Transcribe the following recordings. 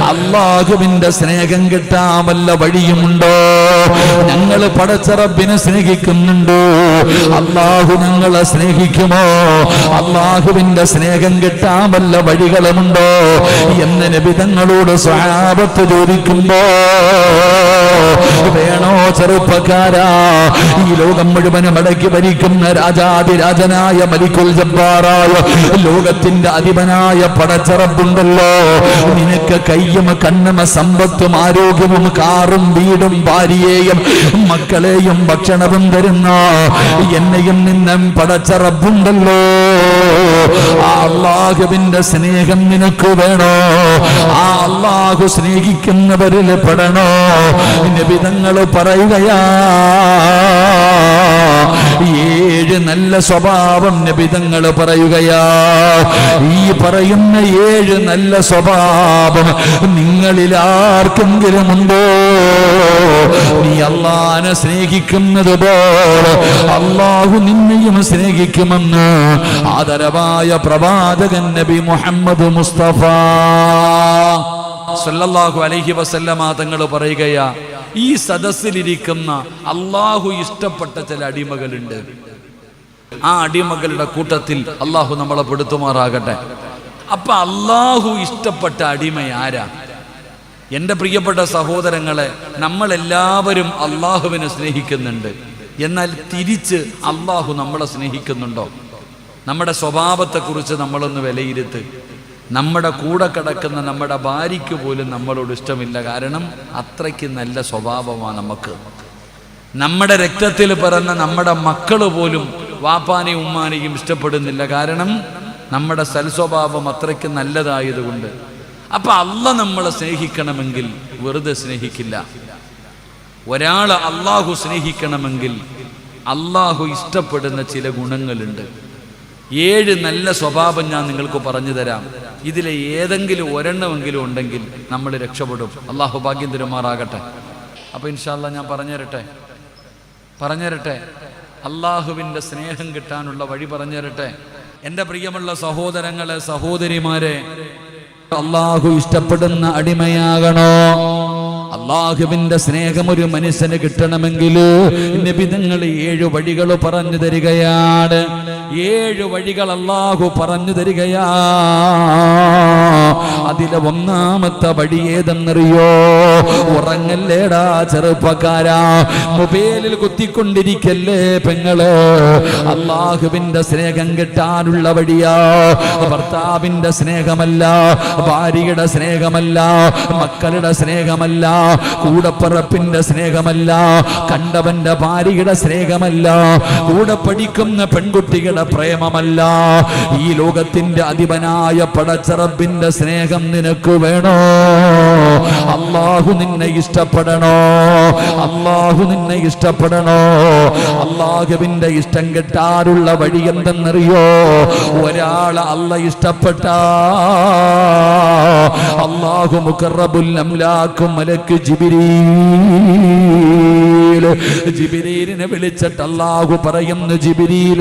അള്ളാഹുവിന്റെ സ്നേഹം കിട്ടാൻ വല്ല വഴിയുമുണ്ടോ? ഞങ്ങൾ പടച്ചറബിനെ സ്നേഹിക്കുന്നുണ്ടോ? അള്ളാഹു ഞങ്ങളെ സ്നേഹിക്കുമോ? അള്ളാഹുവിന്റെ സ്നേഹം കിട്ടാൻ വല്ല വഴികളുമുണ്ടോ? എന്ന് നബിതങ്ങളോട് സ്വഭാവത്ത് ചോദിക്കുമ്പോ വേണോ ചെറുപ്പക്കാരാ ഈ ലോകം മുഴുവനും അടക്കി ഭരിക്കുന്ന രാജാതിരാജനായ മലിക്കുൽ ജബ്ബാറായ ലോകത്തിന്റെ അധിപനായ പടച്ചറബുണ്ടല്ലോ. നിനക്ക് കയ്യും കണ്ണും സമ്പത്തും ആരോഗ്യവും കാറും വീടും ഭാര്യയെയും മക്കളെയും ഭക്ഷണവും തരുന്ന എന്നെയും നിന്നും പടച്ചറബുണ്ടല്ലോ അള്ളാഹുവിന്റെ സ്നേഹം നിനക്ക് വേണോ? ആ സ്നേഹിക്കുന്നവരിൽ പെടണോ നബിതങ്ങൾ പറയുകയാ ഏഴ് നല്ല സ്വഭാവം നബിതങ്ങൾ പറയുകയാ. ഈ പറയുന്ന ഏഴ് നല്ല സ്വഭാവം നിങ്ങളിൽ ആർക്കെങ്കിലും ഉണ്ടോ? നീ അള്ളാനെ സ്നേഹിക്കുന്നത് പോലെ അള്ളാഹു നിന്നെയും സ്നേഹിക്കുമെന്ന് ആദരവായ പ്രവാചകൻ നബി മുഹമ്മദ് മുസ്തഫ. സല്ലല്ലാഹു അലൈഹി വസല്ലമ തങ്ങൾ പറയുകയാ ഈ സദസ്സിലിരിക്കുന്ന അള്ളാഹു ഇഷ്ടപ്പെട്ട ചില അടിമകളുണ്ട്. ആ അടിമകളുടെ കൂട്ടത്തിൽ അള്ളാഹു നമ്മളെ പെടുത്തുമാറാകട്ടെ. അപ്പൊ അള്ളാഹു ഇഷ്ടപ്പെട്ട അടിമ ആരാ? എന്റെ പ്രിയപ്പെട്ട സഹോദരങ്ങളെ നമ്മളെല്ലാവരും അള്ളാഹുവിനെ സ്നേഹിക്കുന്നുണ്ട്. എന്നാൽ തിരിച്ച് അള്ളാഹു നമ്മളെ സ്നേഹിക്കുന്നുണ്ടോ? നമ്മുടെ സ്വഭാവത്തെക്കുറിച്ച് നമ്മളൊന്ന് വിലയിരുത്ത്. നമ്മുടെ കൂടെ കിടക്കുന്ന നമ്മുടെ ഭാര്യയ്ക്ക് പോലും നമ്മളോട് ഇഷ്ടമില്ല. കാരണം അത്രയ്ക്ക് നല്ല സ്വഭാവമാണ് നമുക്ക്. നമ്മുടെ രക്തത്തിൽ പിറന്ന നമ്മുടെ മക്കൾ പോലും വാപ്പാനെയും ഉമ്മാനെയും ഇഷ്ടപ്പെടുന്നില്ല. കാരണം നമ്മുടെ സൽസ്വഭാവം അത്രയ്ക്ക് നല്ലതായതുകൊണ്ട്. അപ്പൊ അല്ല നമ്മളെ സ്നേഹിക്കണമെങ്കിൽ വെറുതെ സ്നേഹിക്കില്ല. ഒരാൾ അള്ളാഹു സ്നേഹിക്കണമെങ്കിൽ അള്ളാഹു ഇഷ്ടപ്പെടുന്ന ചില ഗുണങ്ങളുണ്ട്. ഏഴ് നല്ല സ്വഭാവം ഞാൻ നിങ്ങൾക്ക് പറഞ്ഞു തരാം. ഇതിലെ ഏതെങ്കിലും ഒരെണ്ണമെങ്കിലും ഉണ്ടെങ്കിൽ നമ്മൾ രക്ഷപ്പെടും. അള്ളാഹു ഭാഗ്യം തിരുമാറാകട്ടെ. അപ്പൊ ഇൻഷാല്ല ഞാൻ പറഞ്ഞുതരട്ടെ? പറഞ്ഞുതരട്ടെ? അള്ളാഹുവിന്റെ സ്നേഹം കിട്ടാനുള്ള വഴി പറഞ്ഞുതരട്ടെ? എന്റെ പ്രിയമുള്ള സഹോദരങ്ങളെ സഹോദരിമാരെ അള്ളാഹു ഇഷ്ടപ്പെടുന്ന അടിമയാകണോ? അള്ളാഹുവിന്റെ സ്നേഹം ഒരു മനുഷ്യന് കിട്ടണമെങ്കിൽ നിബിധങ്ങൾ ഏഴു വഴികൾ പറഞ്ഞു തരികയാണ്. ഏഴു വഴികൾ അള്ളാഹു പറഞ്ഞു തരികയാ. അതിലെ ഒന്നാമത്തെ വഴി ഏതെന്നറിയോ? ഉറങ്ങല്ലേടാ ചെറുപ്പക്കാരാ. മൊബൈലിൽ കുത്തിക്കൊണ്ടിരിക്കല്ലേ പെങ്ങൾ? അള്ളാഹുവിന്റെ സ്നേഹം കിട്ടാനുള്ള വഴിയാ. ഭർത്താവിന്റെ സ്നേഹമല്ല ഭാര്യയുടെ സ്നേഹമല്ല മക്കളുടെ സ്നേഹമല്ല കൂടപ്പിറപ്പിന്റെ സ്നേഹമല്ല കണ്ടവന്റെ ഭാര്യയുടെ സ്നേഹമല്ല കൂടെ പഠിക്കുന്ന പെൺകുട്ടികളുടെ പ്രേമമല്ല. ഈ ലോകത്തിന്റെ അധിപനായ പടച്ചറബിന്റെ സ്നേഹം നിനക്ക് വേണോ? അള്ളാഹു നിന്നെ ഇഷ്ടപ്പെടണോ? അള്ളാഹു നിന്നെ ഇഷ്ടപ്പെടണോ? അള്ളാഹുവിന്റെ ഇഷ്ടം കിട്ടാറുള്ള വഴി എന്തെന്നറിയോ? ഒരാൾ അല്ല ഇഷ്ടപ്പെട്ട. അള്ളാഹു മുഖറബുൽ അംലാക്കും മലക്ക് ജിബിരീൽ ജിബിരീലിനെ വിളിച്ചിട്ട് അള്ളാഹു പറയുന്നു ജിബിരീൽ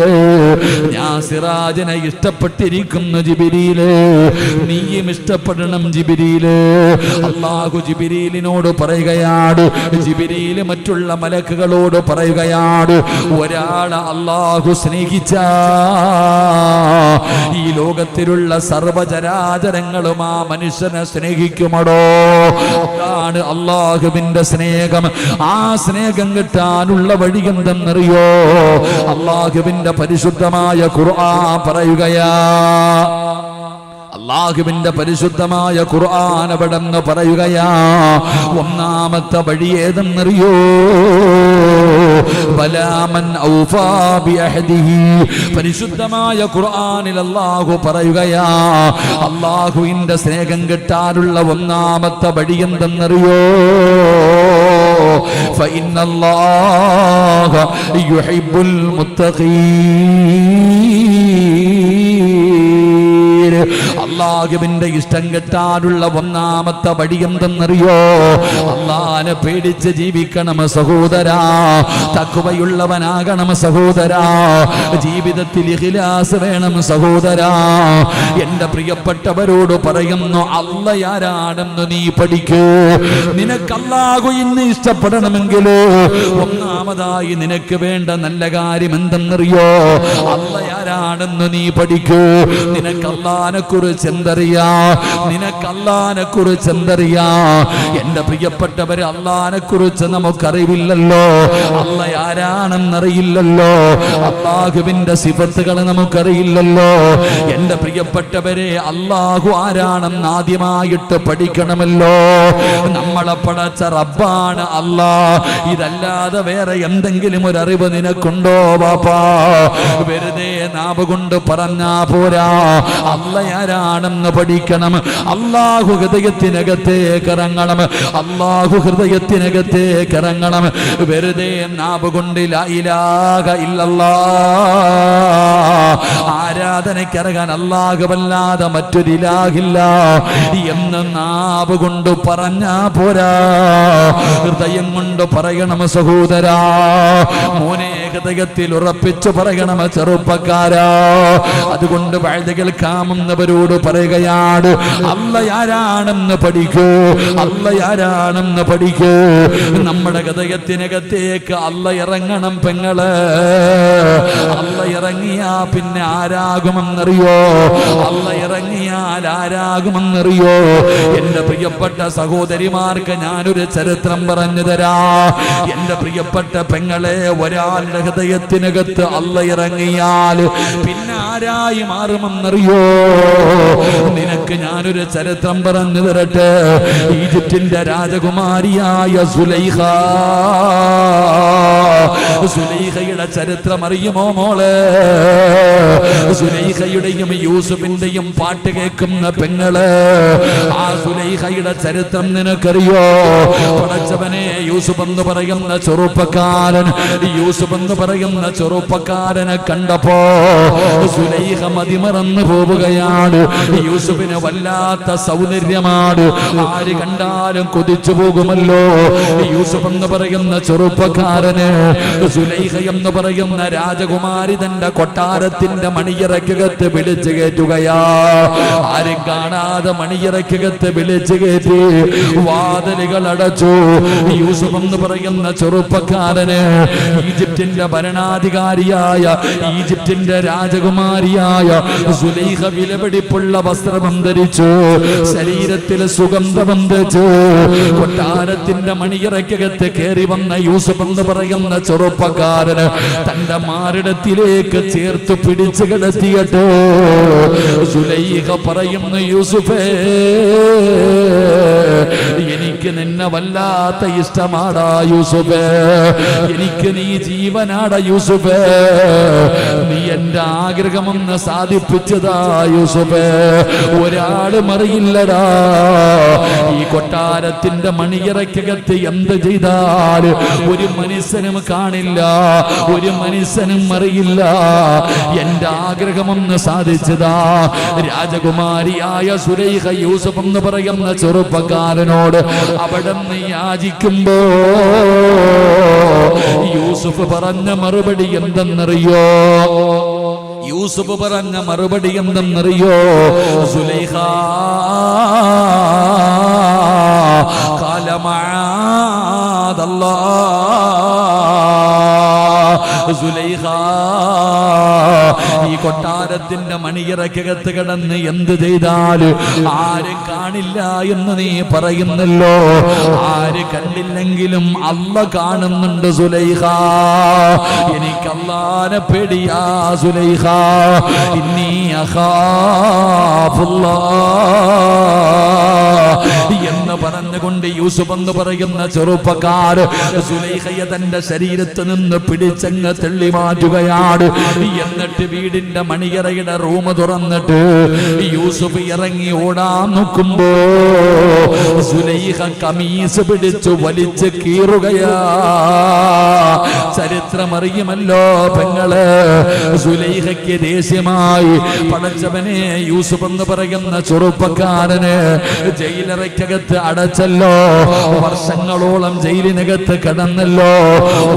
ഞാൻ സിറാജിനെ ഇഷ്ടപ്പെട്ടിരിക്കുന്നു ജിബിരീൽ നീയും ഇഷ്ടപ്പെടണം ജിബിരീൽ അള്ളാഹു ജിബിരീലിനോട് പറയുകയാണ് ജിബിരീൽ മറ്റുള്ള മലക്കുകളോട് പറയുകയാണ് ഒരാളെ അള്ളാഹു സ്നേഹിച്ച ഈ ലോകത്തിലുള്ള സർവചരാചരങ്ങളും ആ മനുഷ്യനെ സ്നേഹിക്കുമടോ? അതാണ് അള്ളാഹുവിന്റെ സ്നേഹം. ആ സ്നേഹം കിട്ടാനുള്ള വഴി എന്തെന്നറിയോ? അള്ളാഹുവിന്റെ പരിശുദ്ധമായ ഖുർആൻ പറയുകയാ. അള്ളാഹുവിന്റെ പരിശുദ്ധമായ ഖുർആൻ അവിടെന്ന് പറയുകയാ. ഒന്നാമത്തെ വഴി ഏതെന്നറിയോ. പരിശുദ്ധമായ ഖുർആനിൽ അള്ളാഹു പറയുകയാ. അള്ളാഹുവിന്റെ സ്നേഹം കിട്ടാനുള്ള ഒന്നാമത്തെ വഴി എന്തെന്നറിയോ? فإن الله يحب المتقين. അള്ളാഹുവിന്റെ ഇഷ്ടം കെട്ടാനുള്ള ഒന്നാമത്തെ വഴി എന്തെന്നറിയോ? അള്ളാനെ പേടിച്ച് ജീവിക്കണം സഹോദരാ. തക്കുവയുള്ളവനാകണം സഹോദരാ. ജീവിതത്തിൽ ഇഖിലാസ് വേണം സഹോദരാ. എന്റെ പ്രിയപ്പെട്ടവരോട് പറയുന്നു അള്ളയാരാണെന്ന് നീ പഠിക്കൂ. നിനക്ക് അല്ലാഹു ഇന്ന് ഇഷ്ടപ്പെടണമെങ്കിലോ? ഒന്നാമതായി നിനക്ക് വേണ്ട നല്ല കാര്യം എന്തെന്നറിയോ? അള്ളയാരാണെന്ന് നീ പഠിക്കൂ. നിനക്ക് അള്ളാനെ കുറിച്ച് എന്തറിയാ? നിനക്ക് അള്ളാനെ കുറിച്ച് എന്തറിയാ? എന്റെ പ്രിയപ്പെട്ടവര് അള്ളാനെ കുറിച്ച് നമുക്കറിവില്ലല്ലോ. അള്ള ആരാണെന്നറിയില്ലല്ലോ. അള്ളാഹുവിന്റെ സിഫത്തുകൾ നമുക്കറിയില്ലല്ലോ. എന്റെ പ്രിയപ്പെട്ടവരെ അള്ളാഹു ആരാണെന്ന് ആദ്യമായിട്ട് പഠിക്കണമല്ലോ. നമ്മളെ പടച്ച റബ്ബാണ് അല്ലാ ഇതല്ലാതെ വേറെ എന്തെങ്കിലും ഒരു അറിവ് നിനക്കുണ്ടോ ബാപ്പാ? വെറുതെ നാവ് കൊണ്ട് പറഞ്ഞാ പോരാ. അല്ല ആരാണെന്ന് പഠിക്കണം. അള്ളാഹു ഹൃദയത്തിനകത്തേക്ക് ഇറങ്ങണം അള്ളാഹു ഹൃദയത്തിനകത്തേക്ക് ഇറങ്ങണം വെറുതെ നാവ് കൊണ്ട് ഇലാഹ ഇല്ലല്ലാ ആരാധനയ്ക്കിറങ്ങാൻ അല്ലാഹുവല്ലാതെ മറ്റൊരു ഇലാഹില്ല. എന്ന് നാവ് കൊണ്ട് പറഞ്ഞാ പോരാ. ഹൃദയം കൊണ്ട് പറയണം സഹോദരാ. മോനെ ഹൃദയത്തിൽ ഉറപ്പിച്ചു പറയണം ചെറുപ്പക്കാരാ. അതുകൊണ്ട് വഴുത കേൾക്കാമെന്നവരോട് പറയുകയാണ് അല്ല ആരാണെന്ന് പഠിക്കൂ അല്ല ആരാണെന്ന് പഠിക്കൂ. നമ്മുടെ ഹൃദയത്തിനകത്തേക്ക് അല്ല ഇറങ്ങണം പെങ്ങൾ. അല്ല ഇറങ്ങിയാ പിന്നെ ആരാകുമെന്നറിയോ? അല്ല ഇറങ്ങിയാൽ ആരാകുമെന്നറിയോ? എന്റെ പ്രിയപ്പെട്ട സഹോദരിമാർക്ക് ഞാനൊരു ചരിത്രം പറഞ്ഞു തരാ. എന്റെ പ്രിയപ്പെട്ട പെങ്ങളെ ഒരാളുടെ ഹൃദയത്തിനകത്ത് അല്ല ഇറങ്ങിയാൽ പിന്നെ ആരായി മാറുമെന്നറിയോ? നിനക്ക് ഞാനൊരു ചരിത്രം പറഞ്ഞു തരട്ടെ. ഈജിപ്തിന്റെ രാജകുമാരിയായ സുലൈഹ. സുലൈഹയുടെ ചരിത്രം അറിയുമോ മോളെ? സുലൈഹയുടെയും യൂസുഫിന്റെയും പാട്ട് കേൾക്കുന്ന പെങ്ങൾ ആ സുലൈഹയുടെ ചരിത്രം നിനക്കറിയോ? പടച്ചവനെ യൂസുഫ് എന്ന് പറയുന്ന ചെറുപ്പക്കാരൻ യൂസുഫ് എന്ന് പറയുന്ന ചെറുപ്പക്കാരനെ കണ്ടപ്പോ സുലൈഹ മതിമറന്നു പോവുകയാണ്. യൂസുഫിന് വല്ലാത്ത സൗന്ദര്യമാണ്. ആര് കണ്ടാലും കൊതിച്ചു പോകുമല്ലോ. യൂസുഫ് എന്ന് പറയുന്ന ചെറുപ്പക്കാരന് സുലൈഹ എന്ന് പറയുന്ന രാജകുമാരി തന്റെ കൊട്ടാരത്തിന്റെ മണിയിറക്കകത്ത് വിളിച്ചു കയറ്റുകയാ. ആരും കാണാതെ മണിയിറക്കകത്ത് വിളിച്ചു കയറ്റി വാതിലുകൾ അടച്ചു. യൂസുഫ് എന്ന് പറയുന്ന ചെറുപ്പക്കാരന് ഈജിപ്തിന്റെ ഭരണാധികാരിയായ ഈജിപ്തിന്റെ രാജകുമാരിയായ സുലൈഹ വിലപിടിപ്പുള്ള വസ്ത്രം ധരിച്ചു ശരീരത്തിൽ സുഗന്ധം ധരിച്ചു കൊട്ടാരത്തിന്റെ മണിയറയ്ക്കകത്ത് കയറി വന്ന യൂസഫ് എന്ന് പറയുന്ന ചെറുപ്പക്കാരന് തന്റെ മാറിടത്തിലേക്ക് ചേർത്ത് പിടിച്ചു കിടത്തിയിട്ട് സുലൈഹ പറയുന്നു യൂസുഫേ എനിക്ക് നിന്നെ വല്ലാത്ത ഇഷ്ടമാടാ യൂസുഫേ. എനിക്ക് നീ ജീവനാടാ യൂസുഫ്. നീ എന്റെ ആഗ്രഹമൊന്ന് സാധിപ്പിച്ചതാ യൂസുഫ്. ഒരാളും അറിയില്ലടാ ഈ കൊട്ടാരത്തിന്റെ മണിയറയ്ക്കകത്ത് എന്ത് ചെയ്താൽ ഒരു മനുഷ്യനും കാണില്ല ഒരു മനുഷ്യനും അറിയില്ല എന്റെ ആഗ്രഹമൊന്ന് സാധിച്ചതാ. രാജകുമാരിയായ സുരൈഹ യൂസഫ് എന്ന് പറയുന്ന ചെറുപ്പക്കാരനോട് അവിടെ നിന്ന് യാചിക്കുമ്പോ യൂസുഫ് പറഞ്ഞ മറുപടി എന്തെന്നറിയോ? യൂസുഫ് പറഞ്ഞ മറുപടി എന്തെന്നറിയോ? സുലൈഹ കാലമാതല്ലാ സുലൈഹ ഈ കൊട്ടാരത്തിന്റെ മണിയറക്കകത്ത് കിടന്ന് എന്ത് ചെയ്താൽ ആരും കാണില്ല എന്ന് നീ പറയുന്നല്ലോ. ആര് കണ്ടില്ലെങ്കിലും അല്ല കാണുന്നുണ്ട് സുലൈഹ. എനിക്ക് അല്ലാനെ പേടിയാ സുലൈഹ. എന്ന് പറഞ്ഞുകൊണ്ട് യൂസുഫ് എന്ന് പറയുന്ന ചെറുപ്പക്കാർ സുലൈഹയെ തന്റെ ശരീരത്ത് നിന്ന് പിടിച്ചങ്ങ് തെള്ളി മാറ്റുകയാണ് എന്നിട്ട് വീടിന്റെ മണിയറയുടെ റൂം തുറന്നിട്ട് യൂസുഫ് ഇറങ്ങി ഓടാൻ നോക്കുമ്പോ സുലൈഹ കമീസ് പിടിച്ചു വലിച്ച് കീറുകയാ. ചരിത്രമറിയുമല്ലോ പെങ്ങൾ. സുലൈഹയ്ക്ക് ദേഷ്യമായി പടച്ചവനെ യൂസുഫ് എന്ന് പറയുന്ന ചെറുപ്പക്കാരന് ജയിലറയ്ക്കകത്ത് അടച്ചല്ലോ. വർഷങ്ങളോളം ജയിലിനകത്ത് കിടന്നല്ലോ.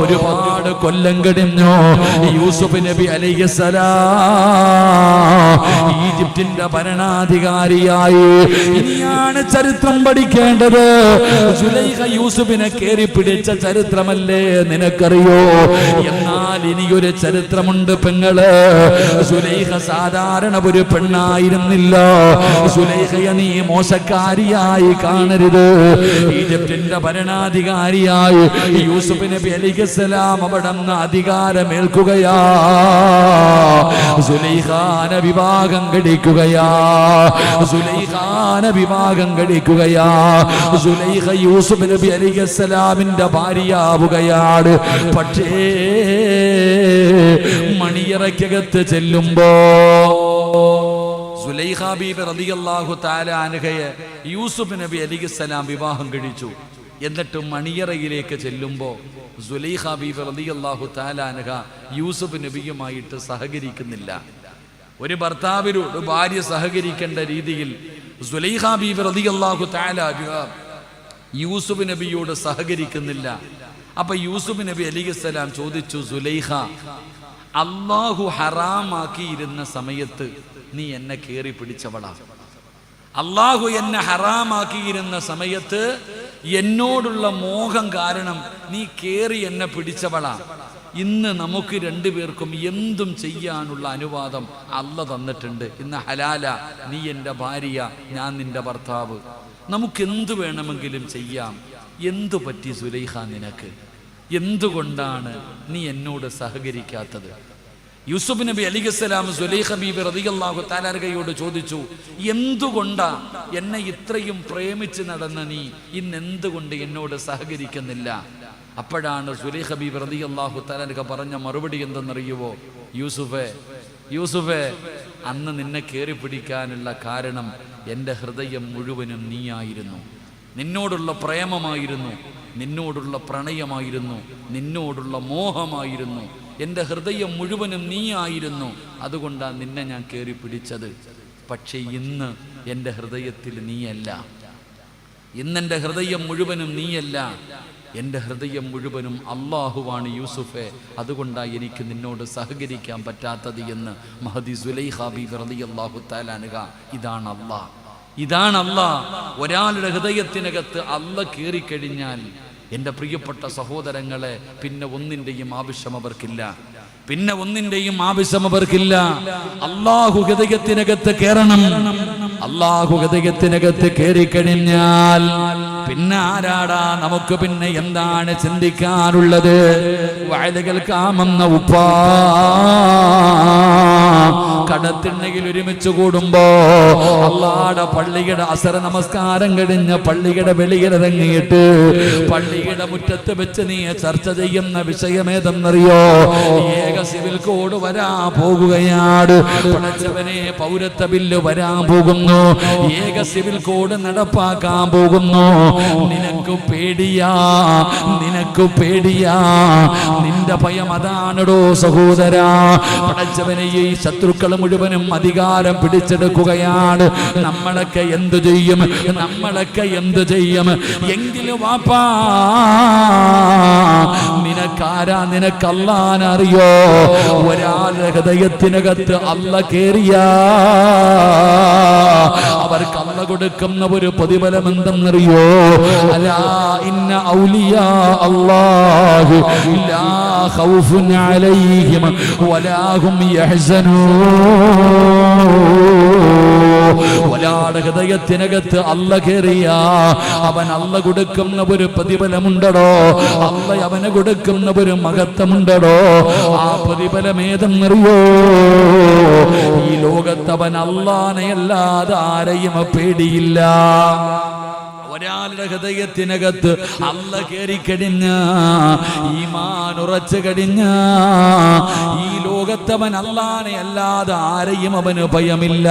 ഒരുപാട് കൊല്ലം കഴിഞ്ഞു. യൂസുഫ് നബി അലൈഹിസലാം ഈജിപ്തിന്റെ ഭരണാധികാരിയായി. ഇനിയാണ് ചരിത്രം പഠിക്കേണ്ടത്. യൂസുഫിനെ കയറി പിടിച്ച ചരിത്രമല്ലേ നിനക്കറിയോ? എന്നാൽ ഇനിയൊരു ചരിത്രമുണ്ട് പെങ്ങൾ. സുലൈഹ സാധാരണ ഒരു പെണ്ണായിരുന്നില്ല. സുലൈഖയെ നീ മോശക്കാരിയായി കാണരുത്. ഈജിപ്തിന്റെ ഭരണാധികാരിയായി യൂസുഫ് നബി അലിഖലാം അവിടെ നിന്ന് അധികാരമേൽക്കുകയാ. സുലൈഖാന വിഭാഗം കടിക്കുകയാ സുലൈഖാന വിഭാഗം കടിക്കുകയാ സുലൈഖ യൂസുഫ് നബി അലിഖലാമിന്റെ ഭാര്യയാവുകയാണ്. പക്ഷേ മണിയറയ്ക്കകത്ത് ചെല്ലുമ്പോ യൂസുഫ് നബി അലിഖലാം വിവാഹം കഴിച്ചു. എന്നിട്ട് മണിയറയിലേക്ക് ചെല്ലുമ്പോ സുലൈഖ ബീബി റളിയല്ലാഹു തആല അൻഹ യൂസുഫ് നബിയുമായിട്ട് സഹകരിക്കുന്നില്ല. ഒരു ഭർത്താവിനോട് ഭാര്യ സഹകരിക്കേണ്ട രീതിയിൽ യൂസുഫ് നബിയോട് സഹകരിക്കുന്നില്ല. അപ്പൊ യൂസുഫ് നബി അലിഖലാം ചോദിച്ചു സുലൈഹ അള്ളാഹു ഹറാമാക്കിയിരുന്ന സമയത്ത് നീ എന്നെ കേറി പിടിച്ചവളാ? അള്ളാഹു എന്നെ ഹറാമാക്കിയിരുന്ന സമയത്ത് എന്നോടുള്ള മോഹം കാരണം നീ കേറി എന്നെ പിടിച്ചവളാ? ഇന്ന് നമുക്ക് രണ്ടുപേർക്കും എന്തും ചെയ്യാനുള്ള അനുവാദം അല്ല തന്നിട്ടുണ്ട്. ഇന്ന് ഹലാല നീ എന്റെ ഭാര്യ ഞാൻ നിന്റെ ഭർത്താവ്. നമുക്ക് എന്തു വേണമെങ്കിലും ചെയ്യാം. എന്തു പറ്റി സുലൈഹ നിനക്ക്? എന്തുകൊണ്ടാണ് നീ എന്നോട് സഹകരിക്കാത്തത്? യൂസുഫ് നബി അലിഖലാം സുലൈഖ ബീബി റതിയല്ലാഹു താലാർഗയോട് ചോദിച്ചു എന്തുകൊണ്ടാ എന്നെ ഇത്രയും പ്രേമിച്ച് നടന്ന നീ ഇന്ന് എന്തുകൊണ്ട് എന്നോട് സഹകരിക്കുന്നില്ല? അപ്പോഴാണ് സുലൈഖ ബീബി തആല താലാർഗ പറഞ്ഞ മറുപടി എന്തെന്നറിയുവോ? യൂസുഫെ യൂസുഫെ അന്ന് നിന്നെ കയറി പിടിക്കാനുള്ള കാരണം എന്റെ ഹൃദയം മുഴുവനും നീയായിരുന്നു. നിന്നോടുള്ള പ്രേമമായിരുന്നു. നിന്നോടുള്ള പ്രണയമായിരുന്നു നിന്നോടുള്ള മോഹമായിരുന്നു. എന്റെ ഹൃദയം മുഴുവനും നീ ആയിരുന്നു അതുകൊണ്ടാണ് നിന്നെ ഞാൻ കയറി പിടിച്ചത്. പക്ഷേ ഇന്ന് എന്റെ ഹൃദയത്തിൽ നീയല്ല. ഇന്നെന്റെ ഹൃദയം മുഴുവനും നീയല്ല. എന്റെ ഹൃദയം മുഴുവനും അള്ളാഹുവാണ് യൂസുഫെ. അതുകൊണ്ടാണ് എനിക്ക് നിന്നോട് സഹകരിക്കാൻ പറ്റാത്തത് എന്ന് മഹദി സുലൈഹാബി വെറുതെ റതി അള്ളാഹു താലാനുക ഇതാണ് അള്ളാഹ്. ഇതാണ് അള്ളാഹ്. ഒരാളുടെ ഹൃദയത്തിനകത്ത് അല്ല കയറിക്കഴിഞ്ഞാൽ എന്റെ പ്രിയപ്പെട്ട സഹോദരങ്ങളെ പിന്നെ ഒന്നിന്റെയും ആവശ്യം അവർക്കില്ല. പിന്നെ ഒന്നിന്റെയും ആവശ്യം അവർക്കില്ല. അള്ളാഹു ഹൃദയത്തിനകത്ത് കയറണം. അള്ളാഹു ഹൃദയത്തിനകത്ത് കയറിക്കഴിഞ്ഞാൽ പിന്നെ ആരാടാ നമുക്ക് പിന്നെ എന്താണ് ചിന്തിക്കാനുള്ളത്? വയലുകൾ കാമെന്ന ഉപ്പാ. കടത്തിണ്ണയിൽ ഒരുമിച്ച് കൂടുമ്പോ അള്ളാടെ പള്ളിയുടെ അസര നമസ്കാരം കഴിഞ്ഞ പള്ളിയുടെ വെളിയിലിറങ്ങിയിട്ട് പള്ളിയുടെ മുറ്റത്ത് വെച്ച് നീ ചർച്ച ചെയ്യുന്ന വിഷയമേതെന്നറിയോ? ഏക സിവിൽ കോഡ് വരാ പോകുകയാണ്. പടച്ചവനെ പൗരത്വ ബില്ല് വരാൻ പോകുന്നു. ഏക സിവിൽ കോഡ് നടപ്പാക്കാൻ പോകുന്നു. നിനക്ക് പേടിയാ നിനക്ക് പേടിയാ. നിന്റെ ഭയം അതാണടോ സഹോദരാ. പടച്ചവനെ ഈ ശത്രുക്കൾ മുഴുവനും അധികാരം പിടിച്ചെടുക്കുകയാണ്. നമ്മളൊക്കെ എന്തു ചെയ്യും? നമ്മളൊക്കെ എന്തു ചെയ്യും? എങ്കിലും വാപ്പാ നിനക്കാരാ നിനക്കല്ലാനറിയോ? ഒരാളുടെ ഹൃദയത്തിനകത്ത് അല്ല കേറിയ. അവർക്ക് അല്ല കൊടുക്കുന്ന ഒരു പ്രതിഫലം എന്തെന്നറിയോ? അലാ ഇന്ന ഔലിയ അല്ലാഹു. ലാ ഖൗഫുൻ അലൈഹിം വലാഹും യഹ്സനൂൻ ഒരാളുടെ ഹൃദയത്തിനകത്ത് അല്ല കയറിയ അവൻ അല്ല കൊടുക്കുന്ന ഒരു പ്രതിഫലമുണ്ടടോ? അല്ല അവന് കൊടുക്കുന്ന ഒരു മഹത്വമുണ്ടടോ? ആ പ്രതിഫലം ഏതെന്നറിയോ ഈ ലോകത്ത് അവൻ അല്ലാനെ അല്ലാതെ ആരെയും പേടിയില്ല. ഒരാളുടെ ഹൃദയത്തിനകത്ത് അല്ല കയറി കഴിഞ്ഞ ഈമാൻ ഉറച്ചു കഴിഞ്ഞ ഈ ലോകത്തവൻ അല്ലാനെ അല്ലാതെ ആരെയും അവന് ഭയമില്ല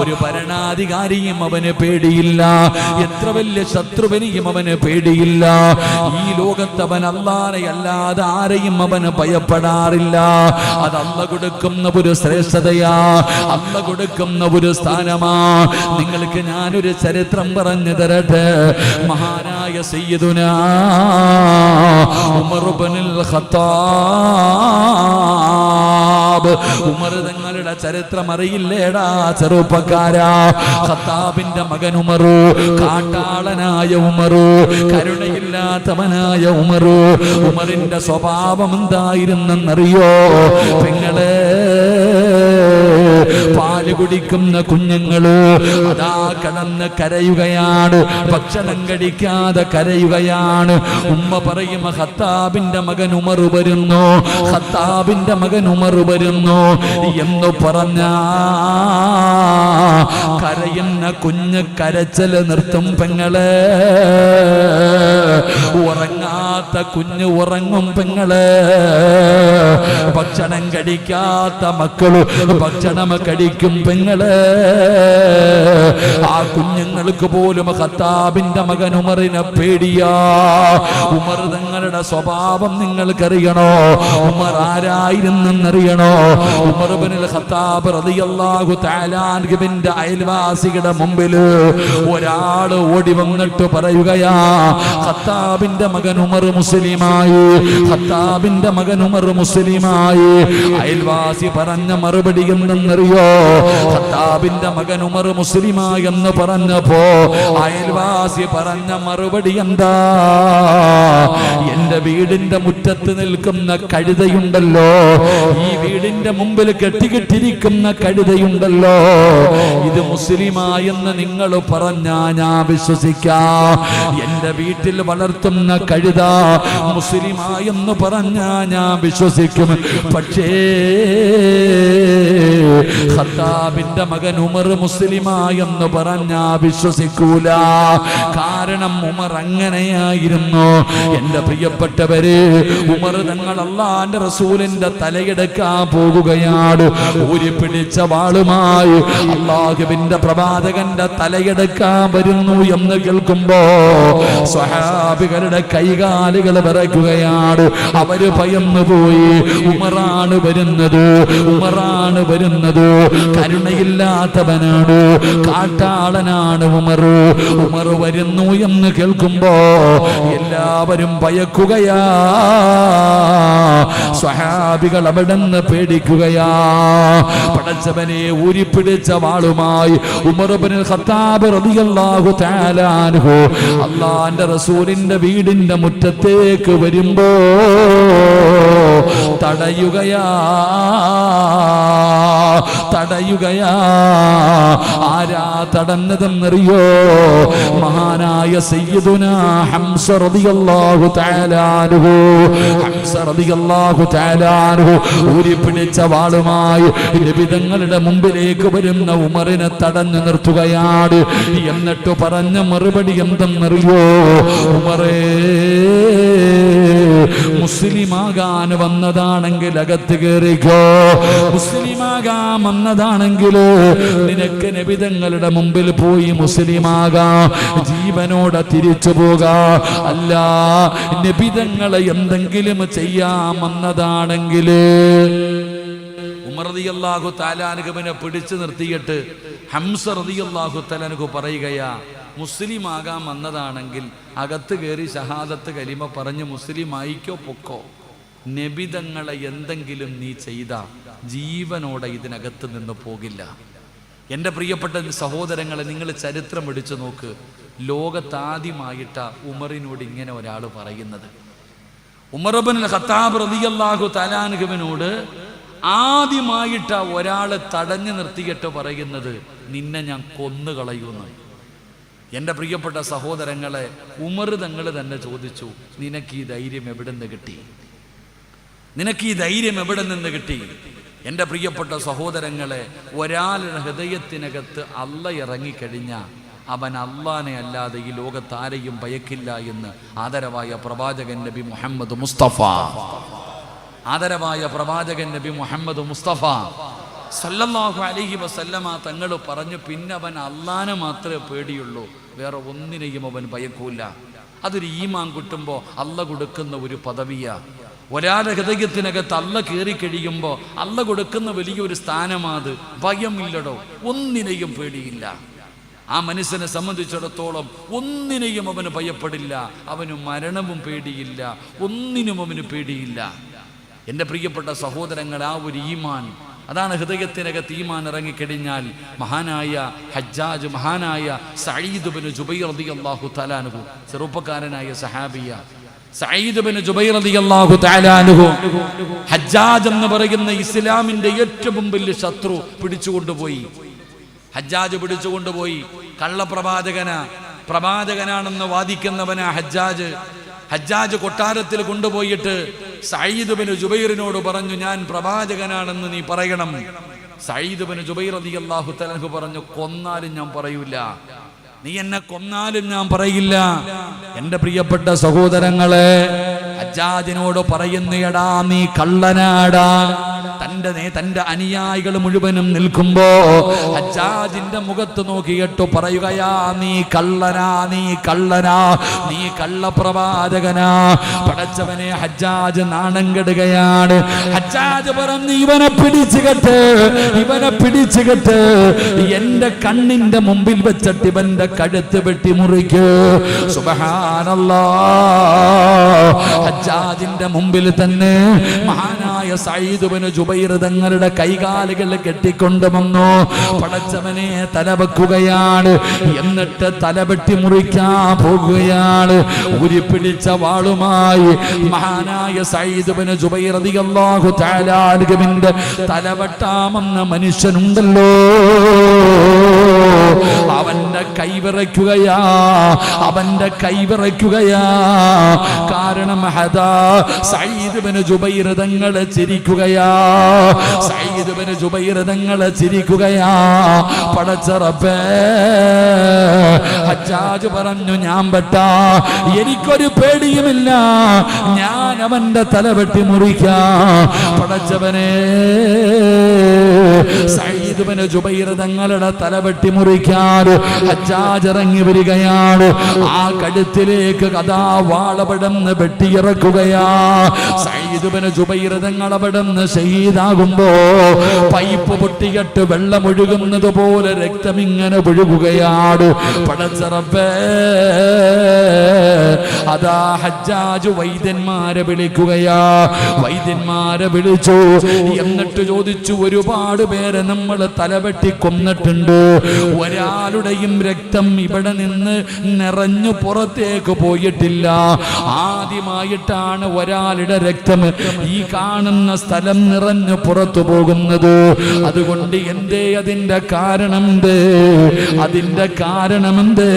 ഒരു ഭരണാധികാരിയും അവന് പേടിയില്ല എത്ര വലിയ ശത്രുവിനെയും അവന് പേടിയില്ല ഈ ലോകത്തവൻ അല്ലാനെ അല്ലാതെ ആരെയും അവന് ഭയപ്പെടാറില്ല. അത് അല്ല കൊടുക്കുന്ന ഒരു ശ്രേഷ്ഠതയാ അല്ല കൊടുക്കുന്ന ഒരു സ്ഥാനമാ. നിങ്ങൾക്ക് ഞാനൊരു ചരിത്രം പറഞ്ഞു തരട്ടെ. മഹാനായ സയ്യിദുന ഉമറുബനിൽ ഖത്താബ്. ഉമർ തങ്ങളുടെ ചരിത്രം അറിയില്ലേടാ ചെറുപ്പക്കാരാ. ഖത്താബിന്റെ മകൻ ഉമറു കാട്ടാളനായ ഉമറു കരുണയില്ലാത്തവനായ ഉമറു. ഉമറിന്റെ സ്വഭാവം എന്തായിരുന്നെന്നറിയോ? പെങ്ങളെ പാൽ കുടിക്കുന്ന കുഞ്ഞുങ്ങളോ അതാ കടന്ന് കരയുകയാണ്. ഭക്ഷണം കഴിക്കാതെ കരയുകയാണ്. ഉമ്മ പറയും ഹത്താബിന്റെ മകൻ ഉമർ വരുന്നു? ഹത്താബിന്റെ മകൻ ഉമർ വരുന്നു? എന്ന് പറഞ്ഞ കരയുന്ന കുഞ്ഞ് കരച്ചൽ നിർത്തും പെങ്ങളെ. ഉറങ്ങാത്ത കുഞ്ഞ് ഉറങ്ങും പെങ്ങൾ. ഭക്ഷണം കഴിക്കാത്ത മക്കൾ ഭക്ഷണം കഴിക്കും പെങ്ങൾ. ആ കുഞ്ഞുങ്ങൾക്ക് പോലും ഖത്താബിന്റെ മകൻ ഉമറിനെ പേടിയാ. ഉമർ തങ്ങളുടെ സ്വഭാവം നിങ്ങൾക്കറിയണോ? ഉമർ ആരായിരുന്നെന്നറിയണോ? ഉമർ ബിനുൽ ഖത്താബ് റളിയല്ലാഹു അയൽവാസികളുടെ മുമ്പിൽ ഒരാൾ ഓടി വന്നിട്ട് പറയുകയാ ഖത്താബിന്റെ മകൻ ഉമർ മുസ്ലിമായി ഖത്താബിന്റെ മകൻ ഉമർ മുസ്ലിമായി. അയൽവാസി പറഞ്ഞ മറുപടി എന്തെന്നറിയോ? ഖത്താബിന്റെ മകൻ ഉമർ മുസ്ലിമായി എന്ന് പറഞ്ഞപ്പോ അയൽവാസി പറഞ്ഞ മറുപടി എന്താ? എന്റെ വീടിന്റെ മുറ്റത്ത് നിൽക്കുന്ന കഴുതയുണ്ടല്ലോ. ഈ വീടിന്റെ മുമ്പിൽ കെട്ടിക്കെട്ടിരിക്കുന്ന കഴുതയുണ്ടല്ലോ. ഇത് മുസ്ലിമായെന്ന് നിങ്ങൾ പറഞ്ഞാ ഞാൻ വിശ്വസിക്കാം. എന്റെ വീട്ടിൽ വളർത്തുന്ന കഴുത മുസ്ലിമായെന്ന് പറഞ്ഞാ ഞാൻ വിശ്വസിക്കും. പക്ഷേ ഖത്താബിന്റെ മകൻ ഉമർ മുസ്ലിമായെന്ന് പറഞ്ഞാ വിശ്വസിക്കൂല. കാരണം ഉമർ അങ്ങനെയായിരുന്നു. എന്റെ പ്രിയപ്പെട്ടവര് ഉമർ തങ്ങൾ അള്ളാന്റെ റസൂലിന്റെ തലയെടുക്കാൻ പോകുകയാണ്. ഊരി പിടിച്ച വാളുമായി അള്ളാഹുവിന്റെ പ്രവാചകന്റെ തലയെടുക്കാൻ വരുന്നു എന്ന് കേൾക്കുമ്പോ സ്വഹാബികളുടെ കൈകാലുകൾ വിറയ്ക്കുകയാണ്. അവർ ഭയന്നു പോയി ഉമറാണ് വരുന്നത്. ഉമറാണ് വരുന്നത്. കരുണയില്ലാത്തവനാണ്. കാട്ടാളനാണ് ഉമർ ഉമർ വരുന്നു എന്ന് കേൾക്കുമ്പോ എല്ലാവരും ഭയക്കുകയാ. സ്വഹാബികൾ അവിടെ നിന്ന് പേടിക്കുകയാ. പടച്ചവനെ ഊരിപ്പിടിച്ച വാളുമായി ഉമർബിന് ഖത്താബ് റളിയല്ലാഹു തആല അള്ളാന്റെ റസൂലിന്റെ വീടിന്റെ മുറ്റത്തേക്ക് വരുമ്പോ തടയുകയാ. തടയുകയാ. ആരാ തടഞ്ഞതെന്നറിയോ? മഹാനായ സയ്യിദുന ഹംസ റളിയല്ലാഹു തആല അൻഹു. ഹംസ റളിയല്ലാഹു തആല അൻഹു ഊരി പിടിച്ച വാളുമായി നബിതങ്ങളുടെ മുമ്പിലേക്ക് വരുന്ന ഉമറിനെ തടഞ്ഞു നിർത്തുകയാണ്. എന്നിട്ട് പറഞ്ഞ മറുപടി എന്തെന്നറിയോ? ഉമറേ മുസ്ലിമാകാൻ വന്നതാണെങ്കിൽ അകത്ത് കയറിക്കോ മുസ്ലിമാകാൻ വന്നതാണെങ്കിൽ നിനക്ക് നബിതങ്ങളുടെ മുമ്പിൽ പോയി മുസ്ലിമാകാം. ജീവനോടെ തിരിച്ചു പോകാം. അല്ല നബിതങ്ങളെ എന്തെങ്കിലും ചെയ്യാൻ വന്നതാണെങ്കിൽ. ഉമർ റളിയല്ലാഹു താലാനുഗമനെ പിടിച്ചു നിർത്തിയിട്ട് ഹംസ റതിയല്ലാഹു താലാനുഗു പറയുകയാ മുസ്ലിം വന്നതാണെങ്കിൽ അകത്ത് കയറി ഷഹാദത്ത് കലിമ പറഞ്ഞ് മുസ്ലിം ആയിക്കോ പൊക്കോ. നബിതങ്ങളെ എന്തെങ്കിലും നീ ചെയ്ത ജീവനോടെ ഇതിനകത്ത് നിന്ന് പോകില്ല. എന്റെ പ്രിയപ്പെട്ട സഹോദരങ്ങളെ നിങ്ങൾ ചരിത്രം എടുത്തു നോക്ക്. ലോകത്താദ്യമായിട്ട ഉമറിനോട് ഇങ്ങനെ ഒരാൾ പറയുന്നത്. ഉമറബൻ ഖത്താബ് തലാനുഗവനോട് ആദ്യമായിട്ട ഒരാളെ തടഞ്ഞു നിർത്തിയിട്ട് പറയുന്നത് നിന്നെ ഞാൻ കൊന്നുകളയുന്നു എന്റെ പ്രിയപ്പെട്ട സഹോദരങ്ങളെ ഉമർ തങ്ങൾ തന്നെ ചോദിച്ചു നിനക്ക് ഈ ധൈര്യം എവിടെ നിന്ന് കിട്ടി? നിനക്ക് ഈ ധൈര്യം എവിടെ നിന്ന് കിട്ടി? എന്റെ പ്രിയപ്പെട്ട സഹോദരങ്ങളെ ഒരാളുടെ ഹൃദയത്തിനകത്ത് അല്ല ഇറങ്ങിക്കഴിഞ്ഞ അവൻ അള്ളാനെ അല്ലാതെ ഈ ലോകത്താരെയും ഭയക്കില്ല എന്ന് ആദരവായ പ്രവാചകൻ നബി മുഹമ്മദ് മുസ്തഫ. ആദരവായ പ്രവാചകൻ നബി മുഹമ്മദ് മുസ്തഫ സല്ലല്ലാഹു അലഹി വസല്ലമ തങ്ങൾ പറഞ്ഞു പിന്നെ അവൻ അള്ളാനെ മാത്രമേ പേടിയുള്ളൂ വേറെ ഒന്നിനെയും അവൻ ഭയക്കൂല. അതൊരു ഈമാൻ കിട്ടുമ്പോൾ അല്ല കൊടുക്കുന്ന ഒരു പദവിയ. ഒരാളുടെ ഹൃദയത്തിനകത്ത് അല്ല കയറി കഴിയുമ്പോൾ അല്ല കൊടുക്കുന്ന വലിയൊരു സ്ഥാനമാത്. ഭയമില്ലടോ. ഒന്നിനെയും പേടിയില്ല. ആ മനുഷ്യനെ സംബന്ധിച്ചിടത്തോളം ഒന്നിനെയും അവന് ഭയപ്പെടില്ല. അവന് മരണവും പേടിയില്ല. ഒന്നിനും അവന് പേടിയില്ല. എന്റെ പ്രിയപ്പെട്ട സഹോദരങ്ങൾ ആ ഒരു ഈമാൻ അതാണ് ഹൃദയത്തിനകത്ത് ഈമാൻ ഇറങ്ങിക്കഴിഞ്ഞാൽ മഹാനായ ഹജ്ജാജ് മഹാനായ സയ്യിദ് ബിൻ ജുബൈർ റളിയല്ലാഹു തആലാനുഹു ചെറുപ്പക്കാരനായ സഹാബിയ റളിയല്ലാഹു ഹജ്ജാജ് എന്ന് പറയുന്ന ഇസ്ലാമിന്റെ ഏറ്റവും വലിയ ശത്രു പിടിച്ചുകൊണ്ടുപോയി. ഹജ്ജാജ് പിടിച്ചുകൊണ്ടുപോയി. കള്ളപ്രവാചകന പ്രവാചകനാണെന്ന് വാദിക്കുന്നവനാ ഹജ്ജാജ്. ഹജ്ജാജ് കൊട്ടാരത്തിൽ കൊണ്ടുപോയിട്ട് സയ്യിദ് ബിൻ ജുബൈറിനോട് പറഞ്ഞു ഞാൻ പ്രവാചകനാണെന്ന് നീ പറയണം. സയ്യിദ് ബിൻ ജുബൈർ അള്ളാഹു തലഹു പറഞ്ഞു കൊന്നാലും ഞാൻ പറയൂല. നീ എന്നെ കൊന്നാലും ഞാൻ പറയില്ല. എന്റെ പ്രിയപ്പെട്ട സഹോദരങ്ങളെ അജാജിനോട് പറയുന്നയടാ നീ കള്ളനാടാ. തന്റെ നേ തന്റെ അനുയായികൾ മുഴുവനും നിൽക്കുമ്പോ ഹജ്ജാജിന്റെ മുഖത്ത് നോക്കിയിട്ട് പറയുകയാ നീ കള്ളനാ നീ കള്ളനാ നീ കള്ളപ്രവാചകനാ പടച്ചവനെ ഹജ്ജാജ് നാണം കെടുകയാണ് ഹജ്ജാജ് പറഞ്ഞു ഇവനെ പിടിച്ചുകെട്ട് ഇവനെ പിടിച്ചുകെട്ട് എന്റെ കണ്ണിന്റെ മുമ്പിൽ വെച്ചിട്ട് ഇവന്റെ കഴുത്ത് വെട്ടി മുറിക്കൂ. സുബഹാനല്ലാ. ഹജ്ജാജിന്റെ മുമ്പിൽ തന്നെ മഹാനായ സയ്യിദുബിന് ജുബൈർ തങ്ങളുടെ കൈകാലുകൾ കെട്ടിക്കൊണ്ട് വന്നു. പടച്ചവനെ തല വെക്കുകയാണ് എന്നിട്ട് തല വെട്ടി മുറിക്കാൻ പോകുകയാണ്. ഉരി പിടിച്ച വാളുമായി മഹാനായ സയ്യിദുബിന് ജുബൈർ അധികമാകു താലാലുകമിന്റെ തലവെട്ടാമെന്ന മനുഷ്യനുണ്ടല്ലോ. അവന്റെ കൈവിറയ്ക്കുകയാ അവന്റെ കൈവിറയ്ക്കുകയാ കാരണം ഹദാ സയ്യിദ് ബിൻ ജുബൈർ തങ്ങളെ ചിരിക്കുകയാ. സയ്യിദ് ബിൻ ജുബൈർ തങ്ങളെ ചിരിക്കുകയാ. പടച്ച റബ്ബേ ഹജ്ജാജ് പറഞ്ഞു ഞാൻ വെട്ടാ എനിക്കൊരു പേടിയുമില്ല. ഞാൻ അവന്റെ തല വെട്ടി മുറിക്കാം. പടച്ചവനെ സയ്യിദ് ബിൻ ജുബൈർ തങ്ങളുടെ തല വെട്ടി മുറിക്കാൻ ഹജ്ജാജ് ഇറങ്ങി വരികയാണ്? ആ കഴുത്തിലേക്ക് കഥാ വാളപടന്ന് വെട്ടിയിറക്കുകയാ. സയ്യിദ് ബിൻ ജുബൈർ തങ്ങൾ അവിടുന്ന് ഷഹീദാകുമ്പോ പൈപ്പ് പൊട്ടിയിട്ട് വെള്ളമൊഴുകുന്നത് പോലെ രക്തം ഇങ്ങനെ ഒഴുകുകയാണ്? പടച്ചറപ്പേ അതാ ഹജ്ജാജ് വൈദ്യന്മാരെ വിളിക്കുകയാ. വൈദ്യന്മാരെ വിളിച്ചു. എന്നിട്ട് ചോദിച്ചു ഒരുപാട് പേരെ നമ്മൾ തലവെട്ടി കൊന്നിട്ടുണ്ട്. ഒരാളുടെയും രക്തം ഇവിടെ നിന്ന് നിറഞ്ഞു പുറത്തേക്ക് പോയിട്ടില്ല. ആദ്യമായിട്ടാണ് ഒരാളുടെ രക്തം ഈ കാണുന്ന സ്ഥലം നിറഞ്ഞു പുറത്തു പോകുന്നത്. അതുകൊണ്ട് എന്തേ അതിന്റെ കാരണമെന്ത് അതിന്റെ കാരണമെന്ത്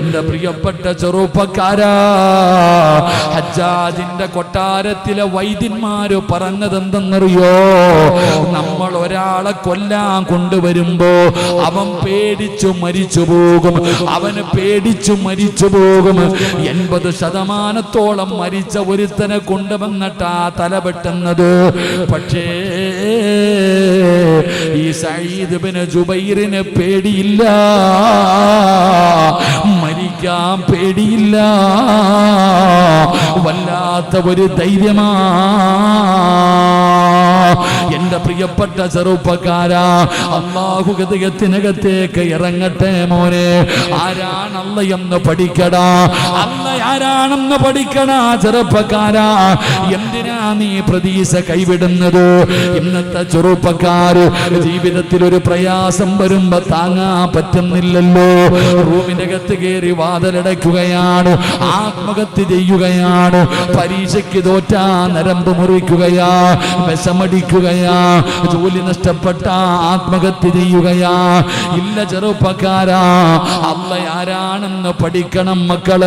എന്റെ പ്രിയപ്പെട്ട ചെറുപ്പക്കാരാ ഹജ്ജാജിന്റെ കൊട്ടാരത്തിലെ വൈദ്യന്മാര് പറഞ്ഞത് എന്തെന്നറിയോ നമ്മൾ ഒരാളെ കൊല്ലാൻ കൊണ്ടുവരുമ്പോ അവൻ പേടിച്ചു മരിച്ചു പോകും. അവന് പേടിച്ചു മരിച്ചു പോകും. എൺപത് ശതമാനത്തോളം മരിച്ച ഒരുത്തനെ കൊണ്ടുവന്നിട്ടാ തല പെട്ടെന്നത് പക്ഷേ ഈ സയ്യിദ് ജുബൈറിന് പേടിയില്ല. മരിക്കാൻ പേടിയില്ല. വല്ലാത്ത ഒരു ധൈര്യമാ. എന്റെ പ്രിയപ്പെട്ട ചെറുപ്പക്കാരാ അള്ളാഹു ഹൃദയത്തിനകത്തേക്ക് ഇറങ്ങട്ടെ മോനെ. ആരാണല്ല എന്ന് പഠിക്കടാ. അല്ല ആരാണെന്ന് പഠിക്കണ ചെറുപ്പക്കാരാ. എന്തിനാ നീ പ്രതീക്ഷ കൈവിടുന്നത്? ഇന്നത്തെ ചെറുപ്പക്കാര് ജീവിതത്തിൽ ഒരു പ്രയാസം വരുമ്പോ താങ്ങാ പറ്റുന്നില്ലല്ലോ. റൂമിന്റെ അകത്ത് കയറി വാതിലടയ്ക്കുകയാണ് ആത്മഹത്യ ചെയ്യുകയാണ് പരീക്ഷയ്ക്ക് തോറ്റാ നരമ്പ് മുറിക്കുകയാ വിഷമടിക്കുകയാ ജോലി നഷ്ടപ്പെട്ട ആത്മഹത്യ ചെയ്യുകയാ. ഇല്ല ചെറുപ്പക്കാരാ അല്ല ആരാണെന്ന് പഠിക്കണം മക്കൾ.